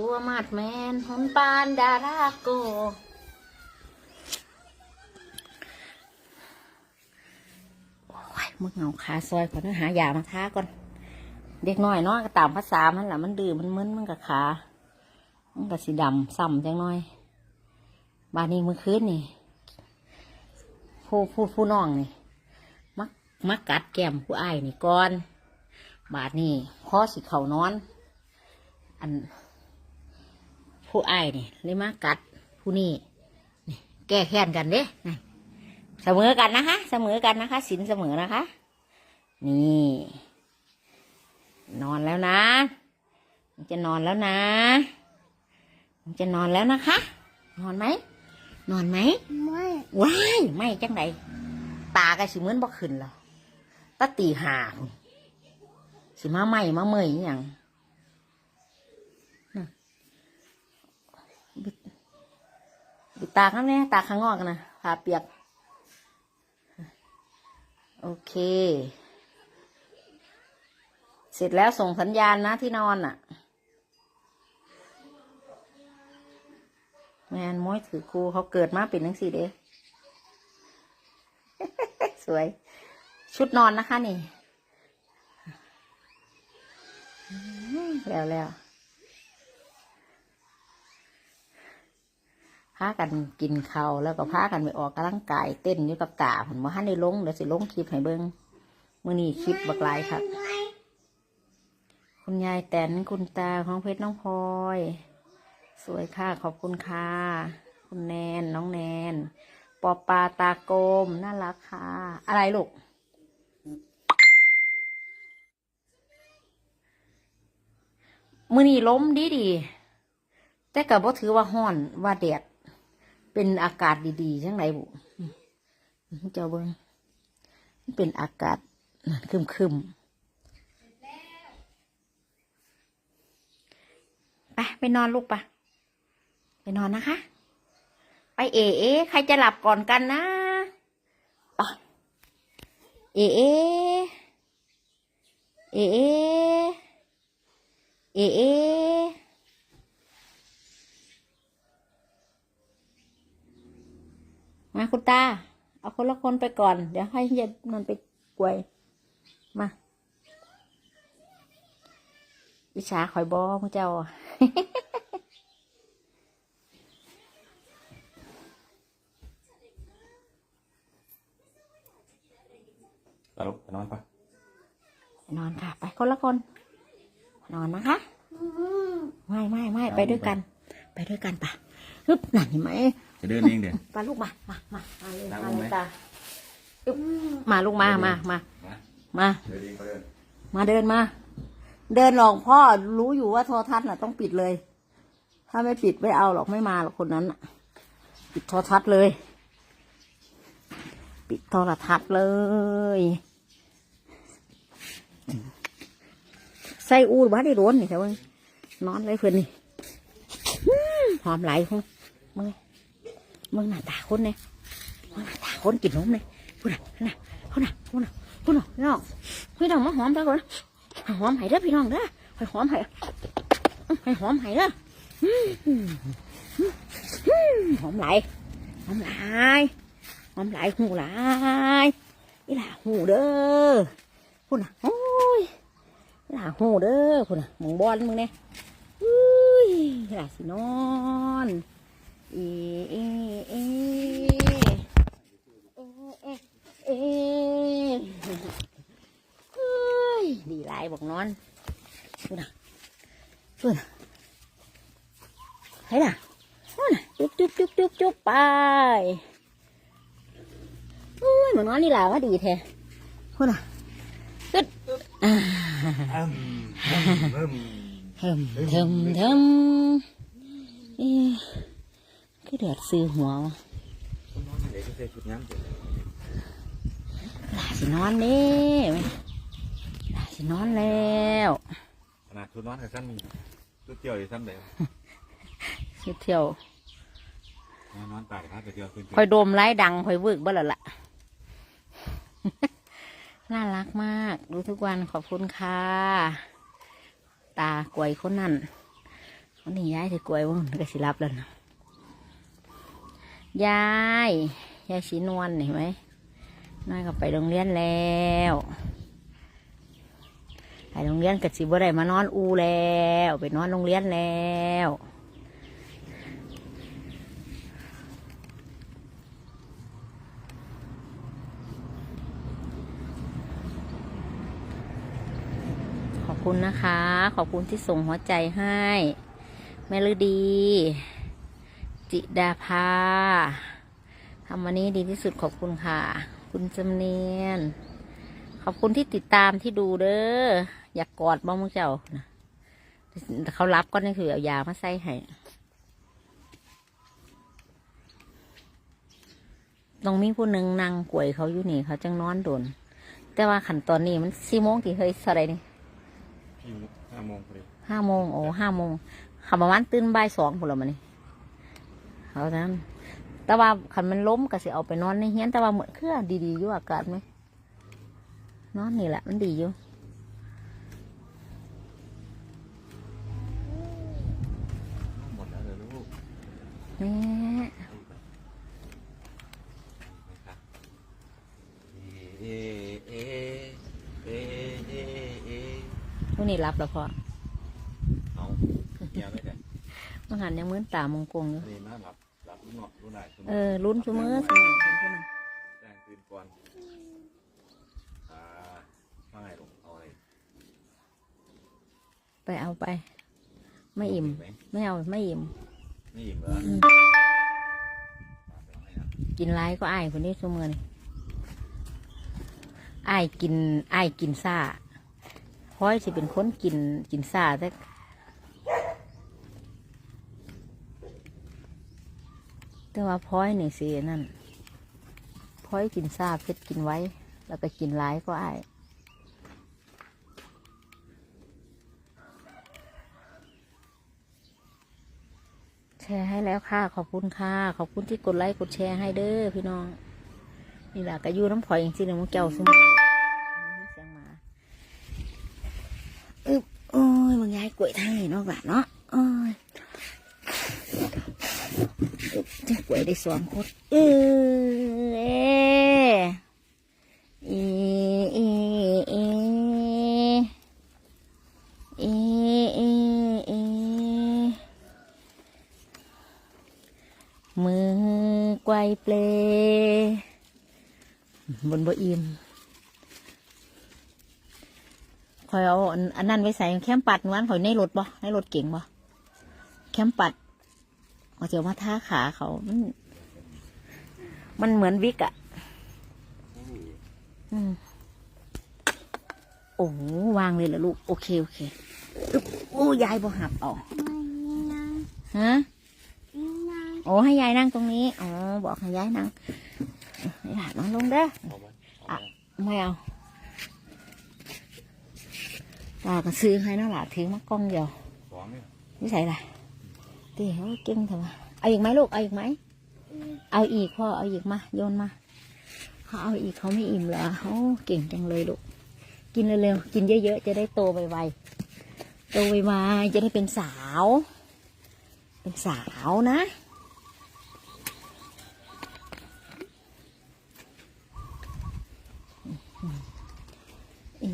ตัวมาดแมนหุนปานดาราโก โอ้ยมึงเอาขาซอยก่อนนะหายามาทาก่อน เด็กน้อยเนาะก็ตามภาษามันแหละมันดื้อมันมึนมันกับขา มันกับสีดำซ้ำจังน้อย บานนี้มือคืนนี่ ผู้ผู้ผู้น้องนี่ มักมักกัดแก้มผู้อ้ายนี่ก่อน บาดนี้พอสิเขานอน อัน ผู้อ้ายนี่เลยมากัดผู้นี่นี่ แก้แค้นกันเด้นี่เสมอกันนะคะ เสมอกันนะคะสินเสมอนะคะ นี่ นอนแล้วนะมันจะนอนแล้วนะมันจะนอนแล้วนะคะ นอนไหมนอนไหมไม่ว้ายไม่จังไดตากะสิเหมือนบ่ขึ้นหรอตาตีหาพุ่นสิมาไหมมาเมยอหย่างน่ะบิด บิดตาข้างนี้ตาข้างงอกนะผ่าเปียก โอเค เสร็จแล้วส่งสัญญาณนะที่นอนอะแมนม้อยถือครูเขาเกิดมาเป็นนังสีเด้สวย ชุดนอนนะคะนี่ แล้วแล้ว พากันกินข้าวแล้วก็พากันไปออกกำลังกายเต้นอยู่กับตาผมว่าให้ได้ลงเดี๋ยวสิลงคลิปให้เบิ้งมื่อนี้คลิปบักลายครับคุณยายแตนคุณตาของเพชรน้องพลอย สวยค่ะขอบคุณค่ะคุณแนนน้องแนน ปอปลาตาโกมน่ารักค่ะ อะไรลูกมือนี้ล้มดีดีแต่กับบ่ถือว่าห้อนว่าแดด เป็นอากาศดีๆจังไรบุเจ้าเบิ้งมันเป็นอากาศคึมคึมๆไปไปนอนลูกปะไปนอนนะคะ ไปเอเอใครจะหลับก่อนกันนะไปเอเอเอเอเอเอ มาคุณตา เอาคนละคนไปก่อน เดี๋ยวให้เย็นนอนไปกวย มาวิชาคอยบอพระเจ้าอะไปลูกไปนอนปะนอนค่ะ ไปคนละคน นอนนะคะ ไม่ไม่ไม่ไปด้วยกัน ไปด้วยกันปะฮึบนั่นเห็นไหม จะเดินเองเดี๋ยวปาลูกมา มามามาเลยนั่งมาลงเลไหม ยตาฮึบมาลูกมามามามามา เดินเองก็เดินมาเดินมา เดินหลอกพ่อรู้อยู่ว่าโทรทัศน์น่ะต้องปิดเลย ถ้าไม่ปิดไม่เอาหรอกไม่มาหรอกคนนั้นน่ะ ปิดโทรทัศน์เลย ปิดโทรทัศน์เลย ใส่อูดบ้าได้ร้วนนี่แต่ว่านอนเลยเพื่อนนี่อื้อหอมไหลของมึง มึงหน้าตาคนเนี่ยมึงหน้าตาคนกินนมเนี่ยพูดน่ะน่ะพูดน่ะพูดน่ะพูดน่ะพี่น้องพี่น้องมาหอมตาคนหอมไห้เด้อพี่น้องเด้อหหอมไห้ให้หอมไห้เด้อหอมไหลหอมไหลหอมไหลหูไหลอีหล่าหูเด้อพูดน่ะโอ้ยนี่ลาหูเด้อคุณน่ะหมองบอลมึงเนี่ยอุ้ยนี่ลาสินอน เอเอเอเอเอเอเฮ้ยดีหลายบอกนอนคุณน่ะคุณน่ะให้ล่ะนู่นน่ะจุ๊บจุ๊บจุ๊บจุ๊บจุ๊บไปอุ้ยเหมือนนอนนี่หลาว่าดีแท้คุณน่ะกึดอ่าเทิมเทิมเทิมเอ๊ คือเดือดซื้อหัววะเดี๋ยวก็ใส่ชุดน้ำเดี๋ยวหลาสินอนเด้หลาสินอนแล้วขนาดชุดนอนกับสั้นชุดเที่ยวอยู่สั้นเดียวสิเที่ยวนอนตายครับไปเที่ยวขึ้นคอยโดมไล่ดังคอยเวิกบ่ละล่ะน่ารักมาก ดูทุกวันขอบคุณค่ะ ตากวยคนนั่นวันนี้ยายถือกล้วยว่ามันก็สิรับแล้วนะ ยายยายสีนวลเห็นไหมน้อยก็ไปโรงเรียนแล้วไปโรงเรียนกับสิบ่ได้มานอนอูแล้ว ไปนอนโรงเรียนแล้วขอบคุณนะคะ ขอบคุณที่ส่งหัวใจให้ แม่ฤดี จิดาภาทำวันนี้ดีที่สุดขอบคุณค่ะ คุณจำเนียน ขอบคุณที่ติดตามที่ดูเด้อ อยากกอดบ้างมึงเจ้านะแต่เขารับก็นี่คือเอายามาใส่ให้ต้องมีผู้หนึ่งนั่งกวยเขาอยู่นี่เขาจังนอนโดน แต่ว่าขันตอนนี้มันสี่โมงที่เฮ้ยอะไรนี่พี่ห้าโมงพอดีห้าโมงโอ้ห้าโมงขับประมาณตื่นบ่ายสองพุ่นละมันนี่ เขานั้นแต่ว่าขันมันล้มก็สิเอาไปนอนในเฮียนแต่ว่าเหมือนเครื่องดีๆอยู่อากาศไหมนอนนี่แหละมันดีอยู่หมดแล้วเลยลูกแม่นะครับเอเอเอเอเอวันนี้รับแล้วพอเอาเมียไม่ได้มังหันยังเหมือนตามงกงอยู่นี่มาหลั บหลับรู้หนอดรู้ไหนเออลุ้นชั่วมือสนุกคนคนนั้นแจ้งตื่นก่อนอ่าว่าไงลูกเอาอะไรไปเอาไป ไม่อิ่มไหมไม่เอาไม่อิ่มไม่อิ่มเหรออืมเอาไปให้นะกินไรก็อายคนนี้ชั่วมือนี่อายกินอายกินซ่าพอยสิเป็นคนกินกินซ่าแต่ แต่ว่าพลอยนี่สินั่นพลอยกินซ่าเพชรกินไว้ แล้วก็กินไรก็อายแชร์ให้แล้วค่ะ ขอบคุณค่ะ ขอบคุณที่กดไลค์กดแชร์ให้เด้อพี่น้อง นี่แหละก็อยู่น้ำพลอยจริงๆนะมึงเจ้าสมอนี่เสียงหมาอึบโอ้ยมึงย้ายกล้วยทางนี้เนาะบ้าเนาะโอ้ย อึบจะกล้วยได้สองคนเออเอเอเอเอเอเอเอมือกวยเปลบนบ่อิ่มคอยเอาอันนั้นไว้ใส่แคมปัดนวันคอยในรถบ่ในรถเก่งบ่แคมปัด เอาเจียวมาท่าขาเขา มันมันเหมือนวิกอะอืมโอ้โหวางเลยละลูก โอเค โอเคอึ๊บโอ้ยายบ่หับออกฮะโอ้ให้ยายนั่งตรงนี้ อ๋อ บอกให้ยายนั่งยายนั่งลงเด้อเอาไหมเอาไหมไม่เอาตาก็ซื้อให้นั่นแหละทิ้งมากล้องเดียวสองเนี่ยนี่ใส่ละตี เขาเก่งเถอะวะเอาอีกไหมลูก เอาอีกไหม เอาอีกพ่อ เอาอีกมา โยนมาเขาเอาอีกเขาไม่อิ่มเหรอเขาเก่งจังเลยลูก กินเร็วๆ กินเยอะๆ จะได้โตไวๆ โตไวๆ จะได้เป็นสาว เป็นสาวนะเอ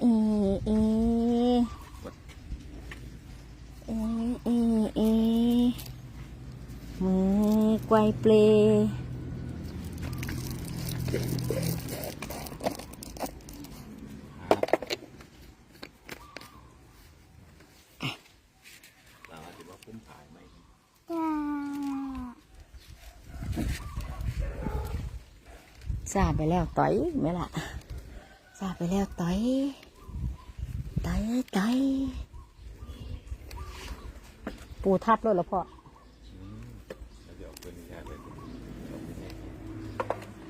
เอเอเอเอเอมือ ไกวเปลสายไหมทราไปแล้วต่อยไหมล่ะทราไปแล้วต่อยต่อยต่อยปูทับแล้วพ่อ แล้วเดี๋ยวเป็นแค่เลย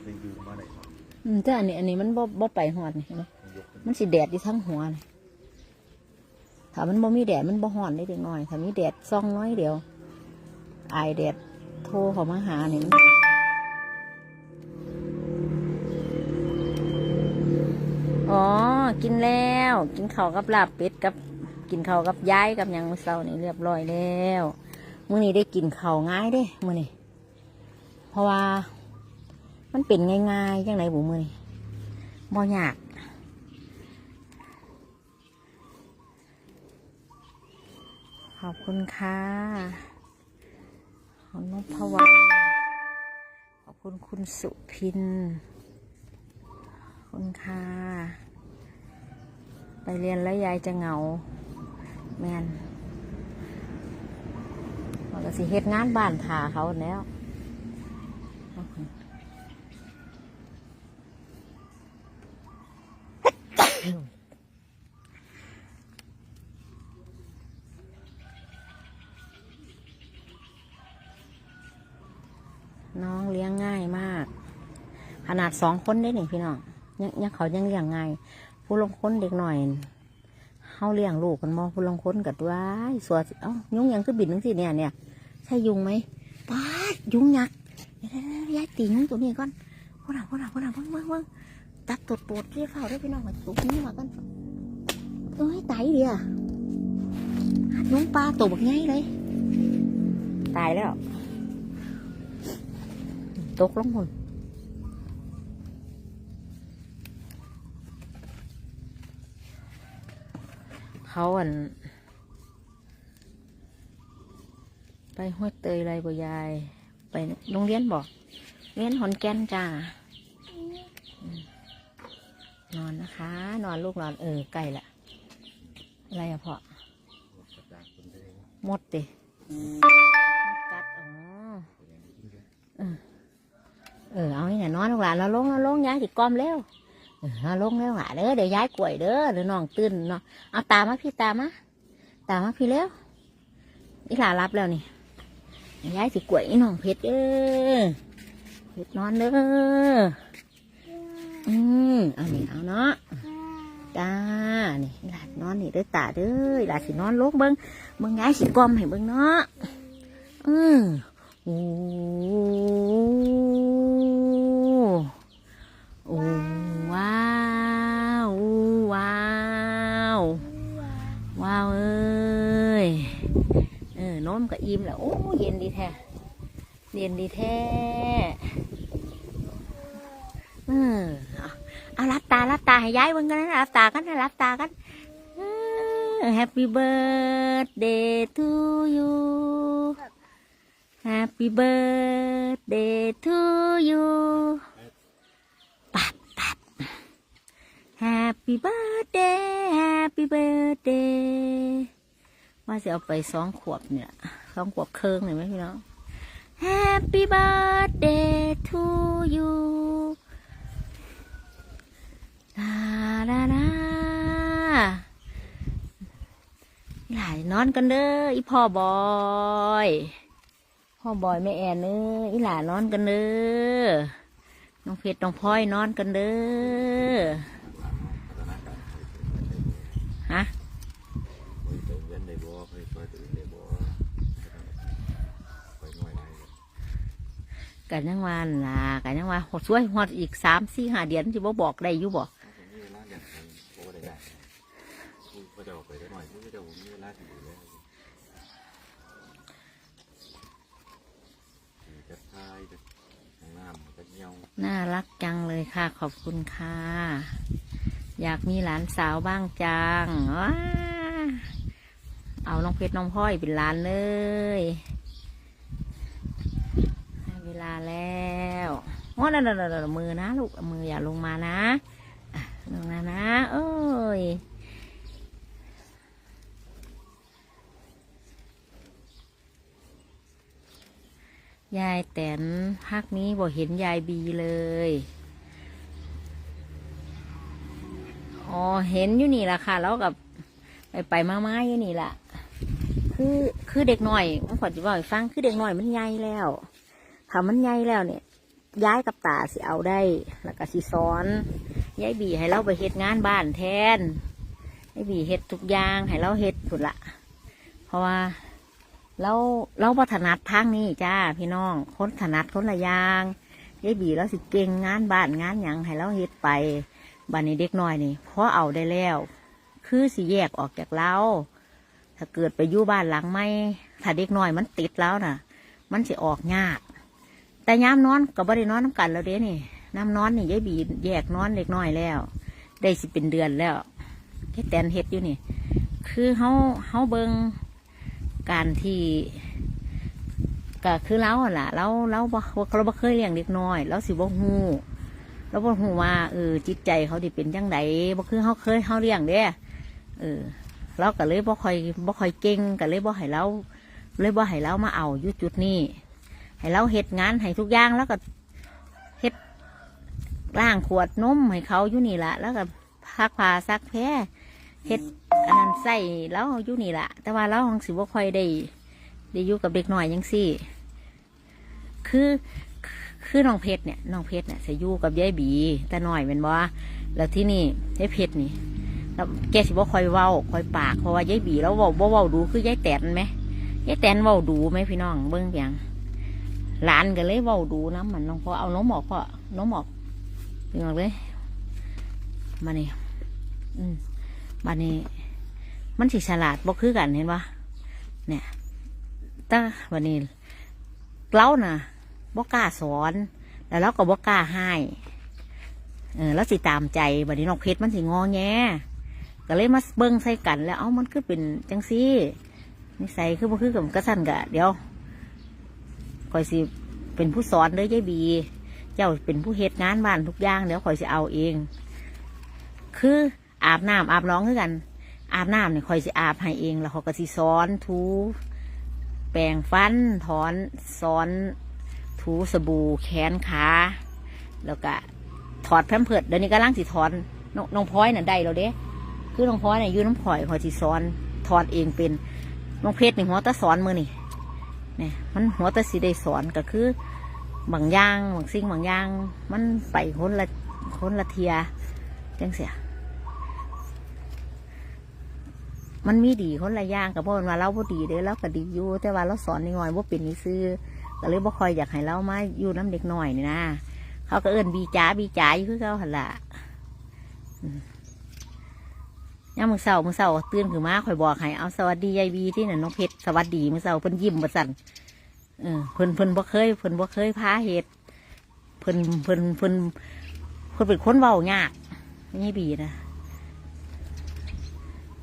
เป็นยูมาไหนครับ อืมแต่อันนี้ อันนี้มันบ่บ่ไปหอดนี่เห็นไหมมันสิแดดอยู่ทั้งหัวเลยถ้ามันบ่มีแดดมันบ่ฮ้อนได้เด็กน้อยถ้ามีแดดซ่องน้อยเดียวอายแดดโทรเขามาหาเนี่ยอ๋อ กินแล้ว กินข้าวกับลาบเป็ดกับ กินข้าวกับย้ายกับยังมื้อเช้านี่เรียบร้อยแล้วมื้อนี้ได้กินข้าวง่ายเด้มื้อนี้เพราะว่า มันเป็นง่ายๆจังไหนบุมื้อนี้บ่ยากขอบคุณค่ะขอบนพวัน ขอบคุณคุณสุพิน คุณค่ะ ไปเรียนแล้วยายจะเหงา แมนมันก็สิเฮ็ดงานบ้านถาเขาแล้ว น้องเลี้ยงง่ายมาก ขนา ดสองคนได้หนิพี่น้องยังยังเขายังเลี้ยงไงผู้ลงคนเด็กหน่อยเฮาเลี้ยงลูกกันมอผู้ลงคนกัดว้ายสวยเอ้ายุงยังคือบินนึงสิเนี่ยเนี่ยใช่ยุงไหมป้ายุงยักษ์เดี๋ยวๆๆย้ายตียุงตัวนี้ก่อนพวกเราพวกเราพวกเราเบิ่งเบิ่งเบิ่งตัดตัวปวดเรียเฝ้าได้พี่น้องกับตุกนี้มากันเอ้ยตายเดียวยุงปลาตัวบักใหญ่เลยตายแล้วตกลงหมด เขาอัน ไปห้วยเตยไรบ่ยาย ไปโรงเรียนบอกเรียนหอนแก่นจ้านอนนะคะ นอนลูกนอนเออใกล้ละอะไรอะพ่อจากคนได้หมดติกัดอ๋อเออ เอาเนี่ยนอนลูกหลานเราลงเราลงย้ายสิกอมเร็ว เอาลงเร็วหล่ะเด้อเดี๋ยวย้ายกล้วยเด้อหรือน้องตื่นเนาะเอาตามาพี่ตามาตามาพี่เร็วอีหลารับแล้วนี่ย้ายสิกล้วยอีน้องเพชรเด้อเพชรนอนเด้ออืมเอานี่เอาเนาะจ้านี่หลานอนนี่เด้อตาเด้อหลานสินอนลงเบิ้งเบิ้งย้ายสิกอมให้เบิ้งเนาะอืมโอ้โอ้ ว้าวว้าวว้าวเอ้ยเออน้มกับอิ่มแล้วโอ้เย็นดีแท้เย็นดีแท้เออเอาเอารับตารับตาให้ย้ายเบิ่งกันนะรับตากันนะรับตากันเออ Happy birthday to you Happy birthday to you ปับปับ Happy birthday Happy birthday ว่าจะเอาไปสองขวบเนี่ยสองขวบเคิงเห็นไหมพี่น้อง Happy birthday to you ลาลาลาหลายนอนกันเด้ออีพ่อบอยพ่อบอยแม่แอนเน้ออีหลานอนกันเด้อน้องเพชรน้องพลอยนอนกันเด้อ ฮะ ไปเติมเงินได้บ่ไปช่วยตัวเองได้บ่ไปหน่อยได้ กันยังวันล่ะกันยังว่าหดช่วยหดอีกสามสี่ห้าเดือนที่บ่บอกได้อยู่บ่ถ้าผมมีเวลาอกได้ได้กูก็จะอกน่ารักจังเลยค่ะ ขอบคุณค่ะ อยากมีหลานสาวบ้างจังว้าเอาน้องเพชรน้องพลอยเป็นหลานเลย ลาแล้วโอ้นั่นๆๆมือนะลูกมืออย่าลงมานะลงมานะเอ้ยยายแตนพักนี้บอกเห็นยายบีเลย อ๋อ เห็นอยู่นี่แหละค่ะ แล้วกับไปไปๆมาๆอยู่นี่แหละคือ คือเด็กหน่อยมันขอจะบอกให้ฟัง คือเด็กหน่อยมันใหญ่แล้ว ถ้ามันใหญ่แล้วเนี่ย ย้ายกับตาสิเอาได้ แล้วก็สิสอนยายบีให้เราไปเฮ็ดงานบ้านแทนยายบีเฮ็ดทุกอย่างให้เราเฮ็ดผุดละ เพราะว่าเราเราพัฒนัดทางนี้จ้าพี่น้องคนถนัดคนละอย่างยายบีเราสิเก่งงานบ้านงานหยังให้เราเฮ็ดไปบ้านนี้เด็กน้อยนี่พอเอาได้แล้ว คือสิแยกออกจากเราถ้าเกิดไปอยู่บ้านหลังไม่ถ้าเด็กน้อยมันติดแล้วน่ะ มันจะออกยาก แต่ย้ำนอนก็บ่ได้นอนน้ำกันแล้วเด้นี่น้ำนอนนี่ยายบีแยกนอนเล็กน้อยแล้ว ได้สิเป็นเดือนแล้วแค่แตนเฮ็ดอยู่นี่ คือเฮาเฮาเบิงการที่ก็คือเราล่ะเราเราบ่เราบ่เคยเลี้ยงเด็กน้อยเราสิบ่ฮู้เราบ่ฮู้ว่าเออจิตใจเขาดิเป็นจังไดบ่คือเฮาเคยเฮาเลี้ยงเด้เออเราก็เลยบ่คอยบ่คอยเก่งก็เลยบ่ให้เราเลยบ่ให้เรามาเอาอยู่จุดนี้ ให้เราเฮ็ดงานให้ทุกอย่างแล้วก็เฮ็ดล้างขวดนมให้เขาอยู่นี่ละแล้วก็พักผ้าซักแพ้เฮ็ดอันนั้นใส่แล้วอยู่นี่ละแต่ว่าเราของสิบ่ค่อยได้ได้อยู่กับเด็กหน้อยยังซี่ คือคือน้องเพชรเนี่ยน้องเพชรเนี่ยจะอยู่กับยายบี แต่หน้อยเป็นบ่แล้วที่นี่ยายเพชรนี่แล้วแกสิบ่คอยเว้าคอยปากเพราะว่ายายบีแล้วเว้าบ่เว้าดูคือยายแตนไหมยายแตนเว้าดูไหมพี่น้องเบิ่งเพียง หลานก็เลยเว้าดูน้ำมันน้องพอเอานมองหมอกพอนมองหมอกดึงออกเลยมานี่อืมมานี่มันสิฉลาดบ่คือกันเห็นปะเนี่ยตั้งวันนี้เราน่ะบ่กล้าสอนแล้วเราก็บ่กล้าให้เออแล้วสิตามใจบัดนี้น้องเพชรมันสิงอแงก็เลยมาเบิ้งใส่กันแล้วเอ้ามันคือเป็นจังซี่นิสัยคือบ่คือกับกระสันกะเดี๋ยว คอยสิเป็นผู้สอนเลยยายบี เจ้าเป็นผู้เฮ็ดงานบ้านทุกอย่างเดี๋ยวคอยสิเอาเอง คืออาบน้ำอาบน้องคือกัน อาบน้ำเนี่ยคอยสิอาบให้เองแล้วเขาก็สิสอนทูแปรงฟันถอนสอน ถูสบู่แขนขาแล้วก็ถอดแพมเพิร์ดเดี๋ยวนี้ก็ล่างสิถอนน,น้องพลอยน่ะได้แล้วเด้คือน้องพลอยเนี่ยยู่น้ำพลอยคอยสิสอนถอดเองเป็นน้องเพชรนี่หัวตะสอนมือนี่ เนี่ยมันหัวตะสีได้สอนก็คือบางอย่างบางสิ่งบางอย่าง มันไปคนละคนละเทียจังเสียมันมีดีคนละอย่างกับพ่อว่าเราบ่ดีเด้อเราก็ดีอยู่แต่ว่าเราสอนนิดหน่อยว่าเป็นนิซื้อก็เลยบ่คอยอยากให้เรามาอยู่น้ำเด็กหน่อยนี่นะเขาก็เอิ้นบีจ๋าบีจ๋าอยู่คือเขาหันละ ย่ามมือเสามือเสาตื่นขึ้นมาคอยบอกให้เอาสวัสดียายบีที่นั่นน้องเพชรสวัสดีมือเสาเพิ่นยิ้มมาสั่นเออเพิ่นเพิ่นบ่เคยเพิ่นบ่เคยพาเหตุเพิ่นเพิ่นเพิ่นเพิ่นเป็นคนเบายากนี่บีนะ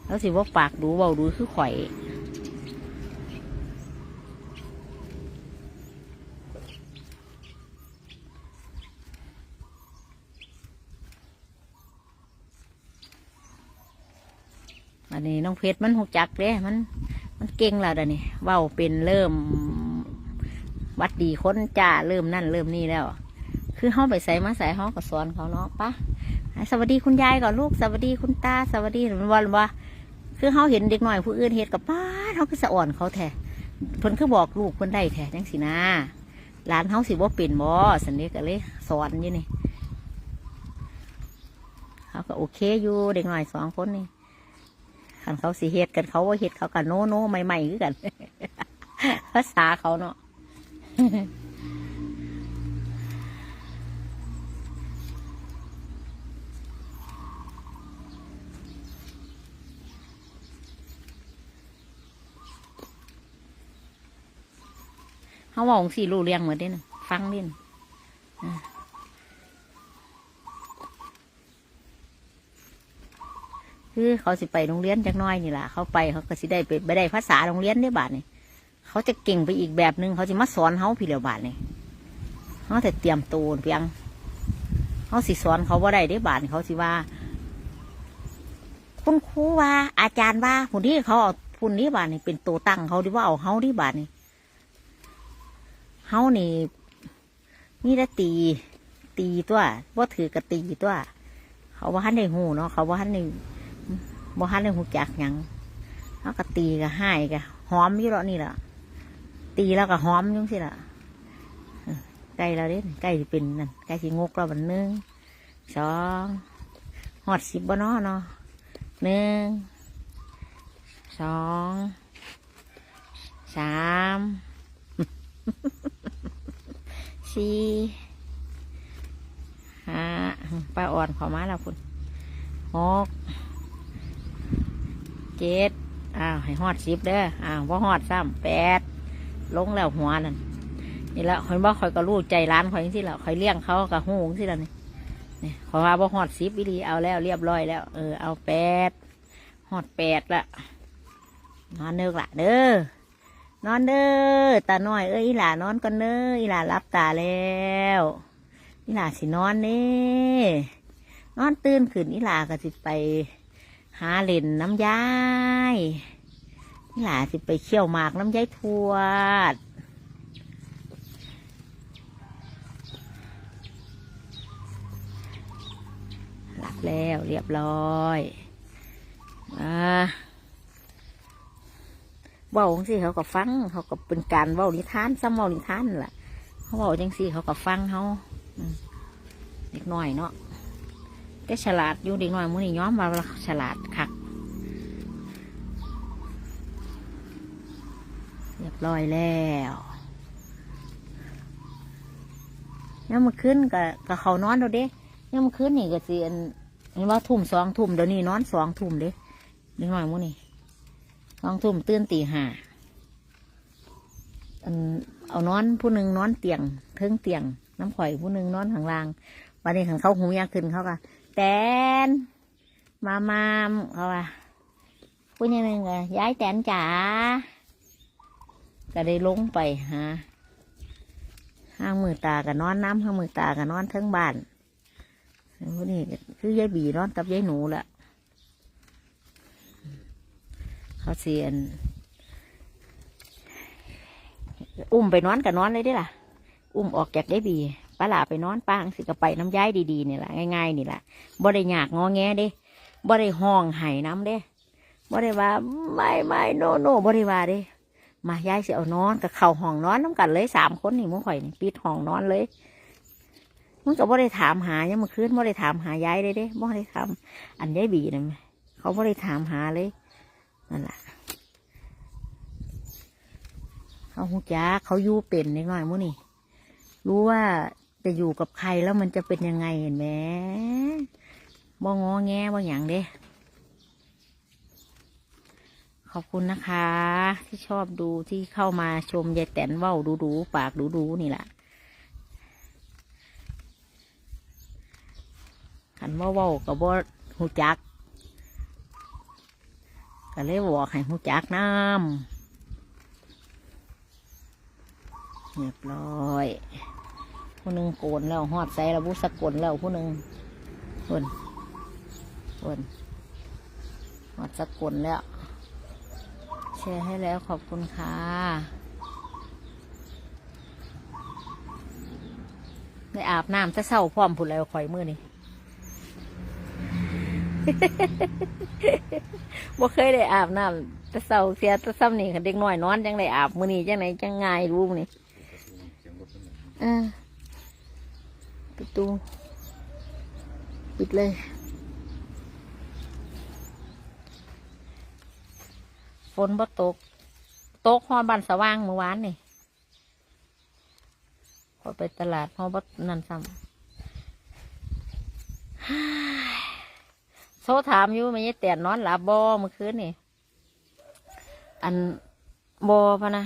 แล้วสิว่าปากดูเบาดูคือข่อย อันนี้น้องเพชรมันหูจักเด้มัน มันเก่งแล้วเดี๋ยวนี้เว้าเป็นเริ่มวัดดีค้นจ้าเริ่มนั่นเริ่มนี่แล้ว คือเขาไปใส่มาใส่เขาก็สอนเขาเนาะปะสวัสดีคุณยายก่อนลูกสวัสดีคุณตาสวัสดีมันวันว่าคือเขาเห็นเด็กหน่อยผู้อื่นเห็ดกับป้าเขาคือสะอ่อนเขาแท้เพิ่นคือบอกลูกเพิ่นได้แท้จังสินะหลานเขาสิบ่เป็นบ่สันนี้ก็เลยสอนอยู่นี่เขาก็โอเคอยู่เด็กหน่อยสองคนนี่ คันเขาสิเฮ็ดกันเขาว่าเฮ็ดเขากันโนโนใหม่ๆคือกัน ภาษาเขาเนาะเขาบอกสิรู้เรียงเหมือนเด้นฟังเล่นอ่า คือเขาสิไปโรงเรียนจักน้อยนี่แหละเขาไปเขาก็สิได้ไปไปได้ภาษาโรงเรียนได้บาทนี่เขาจะเก่งไปอีกแบบหนึ่งเขาจะมาสอนเขาพี่เหลียวบาทนี่เขาแต่เตรียมตัวเพียงเขาสิสอนเขาว่าได้ได้บาทเขาสิว่า คุณครูว่า อาจารย์ว่าผู้นี้เขาเอาผู้นี้บาทนี่เป็นตัวตั้งเขาดีว่าเอาเขาดีบาทนี่เฮานี่นี่ได้ตี ตีตัวว่าถือกระตีตัว เขาว่าหันในหูเนาะเขาว่าหันใน บ่หันในหูจักหยังเขาก็ตีก็ให้ก็หอมอยู่แล้วนี่แหละตีแล้วก็หอมยุ่จังสิล่ะเออใกล้แล้วเด้ใกล้สิเป็นนั่นใกล้สิงกแล้วบันหนึ่งสองหอดสิบบ่นาะเนาะหนึ่งสองสามสี่ห้าป้าอ่อนขอมาแล้วคุณหก เจ็ดอ้าวให้ฮอดสิบเด้ออ้าวว่าฮอดซ้ำแปดลงแล้วหัวนั่นนี่ละคอยบอกคอยก็รู้ใจร้านคอยที่ละคอยเลี้ยงเขากับหูที่ละนี่นี่ขอยว่าบ่ฮอดสิบวิธีเอาแล้วเรียบร้อยแล้ว เออเอาแปดฮอดแปดละนอนเด้อละเด้อนอนเด้อตาน้อยเอ้ยอีหลานอนก่อนเด้ออีหลารับตาแล้วอีหลาสินอนเน่นอนตื่นขึ้นอีหลาก็สิไป หาเล่นน้ำยายนี่หลาสิไปเขี่ยวหมากน้ำยายทวดหลับแล้วเรียบร้อยอ่าเว้าจังสิเขาก็ฟังเขาก็เป็นการเว้านิทานซ้ำเว้านิทานนั่นล่ะเขาเว้าจังสิเขาก็ฟังเขาอืมเด็กน้อยเนาะ แต่ฉลาดอยู่เด็กน้อยมือนี้ย้อมมาว่าฉลาดคักเรียบร้อยแล้วยังมาขึ้นกับกับเขานอนเราเด้ยังมาขึ้นนี่ก็สิอันเห็นว่าทุ่มสองทุ่มเดี๋ยวนี้นอนสองทุ่มเด้เด็กน้อยมือนี้สองทุ่มตื่นตีห้าอันเอานอนผู้หนึ่งนอนเตียงเทิงเตียงน้ำข่อยผู้หนึ่งนอนข้างล่างวันนี้ขังเขาหูยากขึ้นเขาก็ แตน มามามเขาว่าพูดยังไงไงย้ายแตนจ๋าก็ได้ลงไปหาห้างมือตากับนอนน้ำห้างมือตากับนอนทั้งบ้านพวกนี้คือยายบีนอนกับยายหนูละเขาเสียน อุ้มไปนอนกับนอนเลยได้ล่ะ อุ้มออกจากยายบี ป้าหลาไปนอนป้างสิก็ไปน้ำย้ายดีๆนี่แหละง่ายๆนี่แหละบ่ได้ยากงอแงเด้บ่ได้ห้องไห้น้ำเด้บ่ได้ว่าไม่ไม่โนโนบ่ได้ว่าเด้ มาย้ายสิเอานอนกับเข่าห้องนอนน้ำกันเลยสามคนนี่มึงข่อยนี่ปิดห้องนอนเลยมึงก็บ่ได้ถามหายังมื่อคืนบ่ได้ถามหายายเลยเด้บ่ได้ถามอันยายบีนั่นแหมเขาบ่ได้ถามหาเลยนั่นแหละเขาหูจักเขาอยู่เป็นนิดหน่อยมื้อนี่รู้ว่า จะอยู่กับใครแล้วมันจะเป็นยังไงเห็นไหมบ่งอแงบ่อย่างเด้ ขอบคุณนะคะ ที่ชอบดูที่เข้ามาชมยายแตนว้าดูดูๆปากดูดูๆนี่แหละขันว่าว้ากับว่าหูจักก็เลยบอกให้หูจักน้ำเรียบร้อย ผู้หนึ่งโกนแล้วหอดใส่ระบุสกลแล้วผู้หนึ่งคนคนหอดสกลแล้วแชร์ให้แล้วขอบคุณค่ะได้อาบน้ำจะเศร้าพร้อมผุดแล้วข่อยมือนี่บ่เคยได้อาบน้ำจะเศร้าเสียจะซ้ำนี่ค่ะเด็กน้อยนอนจังได้อาบมือนี่จังไหนจังง่ายรู้มื้อนี่เสียงรถเป็นไงเออ ประตู ปิดเลยฝนบ่ตก ตกฮอบ้านสว่างเมื่อวานนี่พอไปตลาดฮอบ่นั่นซ้ำโซถามอยู่ไม่ใช่แต่นอนหลับบ่เมื่อคืนนี่ อันบ่พะนะ